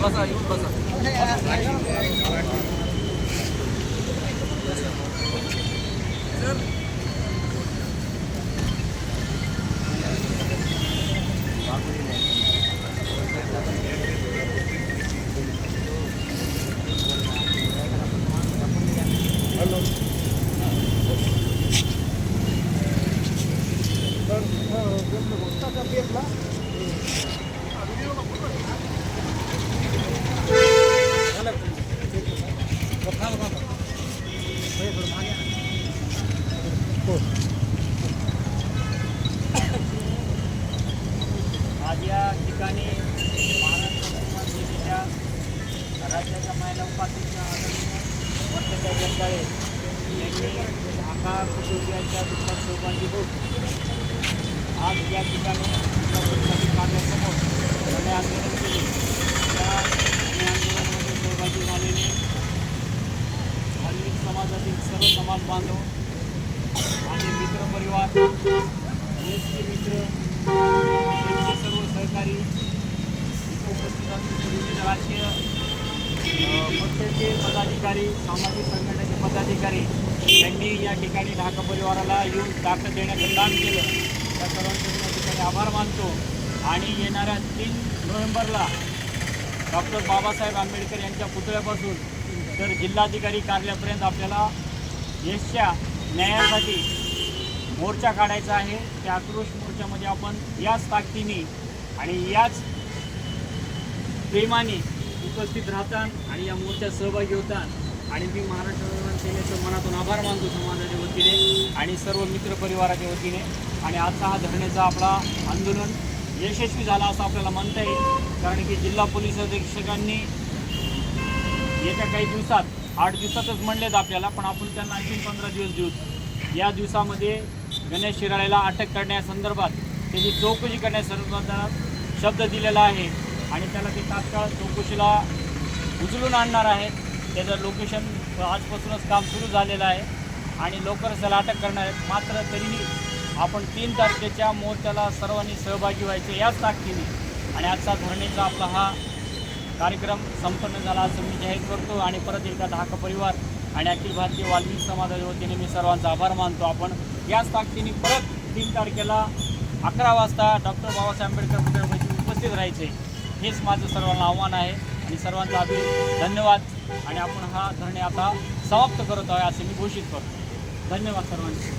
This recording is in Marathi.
basah, ikut basah. Thank you. आज या ठिकाणी महाराष्ट्र राज्याच्या महिला उपाध्यक्षा वर्षाच्या जगदाळे यांनी ढाका कुटुंबियांच्या दुःखात सहभागी होत आज या ठिकाणी जिल्हा कार्यासमोर आंदोलन केले त्या धरणे आंदोलनामध्ये सहभागी झालेले धार्मिक समाजातील सर्व समाज बांधव आणि मित्रपरिवार परिवार मित्र त्यांचे सर्व सहकारी उपस्थित असलेले विविध राजकीय पक्षाचे पदाधिकारी सामाजिक संघटनेचे पदाधिकारी यांनी या ठिकाणी ढाका परिवाराला येऊन दाखल देण्याचं काम केलं. त्या सर्वांचे या ठिकाणी आभार मानतो. आणि येणाऱ्या तीन नोव्हेंबरला डॉक्टर बाबासाहेब आंबेडकर यांच्या पुतळ्यापासून तर जिल्हाधिकारी कार्यालयापर्यंत आपल्याला यशच्या न्यायासाठी मोर्चा काढायचा आहे. त्या आक्रोश मोर्चामध्ये आपण याच ताकदीने आणि याच प्रेमाने उपस्थित राहतात आणि या मोर्चात सहभागी होतात आणि मी महाराष्ट्र निर्माण सेनेचं मनातून आभार मानतो समाजाच्या वतीने आणि सर्व मित्र परिवाराच्या वतीने. आणि आजचा हा धरण्याचा आपला आंदोलन यशस्वी झाला असं आपल्याला म्हणता येईल. कारण की जिल्हा पोलीस अधीक्षकांनी येत्या काही दिवसात आठ दिवसातच म्हणलेत आपल्याला पण आपण त्यांना आणखी पंधरा दिवस देऊ. या दिवसामध्ये गणेश शिराळेला अटक करण्यासंदर्भात त्याची चौकशी करण्यासंदर्भात शब्द दिलेला आहे आणि त्याला ते तात्काळ चौकशीला उचलून आणणार आहेत त्याचं लोकेशन आजपासूनच काम सुरू झालेलं आहे आणि लवकरच त्याला अटक करणार आहेत मात्र तरीही आपण तीन तारखेच्या मोर्चाला सर्वांनी सहभागी व्हायचे याच ताकदीने आणि आजचा धरणीचा आपला हा कार्यक्रम संपन्न झाला असं मी जाहीर करतो आणि परत एकदा ढाका परिवार आणि अखिल भारतीय वाल्मिक समाजाच्या वतीने मी सर्वांचा आभार मानतो. आपण याच ताकदीने परत तीन तारखेला अकरा वाजता डॉक्टर बाबासाहेब आंबेडकर पुतळ्यापाशी उपस्थित राहायचे. हेच माझं सर्वांना आव्हान आहे आणि सर्वांचा अभि धन्यवाद. आणि आपण हा धरणे आता समाप्त करत आहे असे मी घोषित करतो. धन्यवाद सर्वांचे.